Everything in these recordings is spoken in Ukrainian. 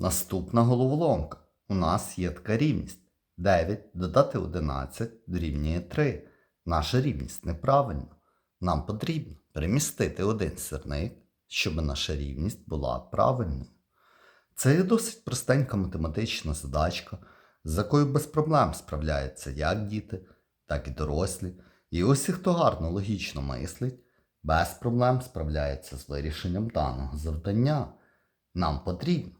Наступна головоломка. У нас є така рівність. 9 додати 11 дорівнює 3. Наша рівність неправильна. Нам потрібно перемістити один сірник, щоб наша рівність була правильною. Це є досить простенька математична задачка, з якою без проблем справляються як діти, так і дорослі. І усі, хто гарно логічно мислить, без проблем справляється з вирішенням даного завдання. Нам потрібно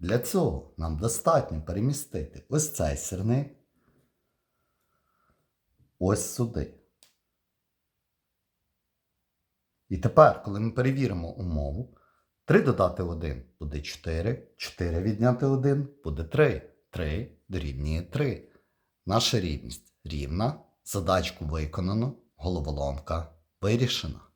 Для цього нам достатньо перемістити ось цей сирник ось сюди. І тепер, коли ми перевіримо умову, 3 додати 1 буде 4, 4 відняти 1 буде 3. 3 дорівнює 3. Наша рівність рівна, задачку виконано, головоломка вирішена.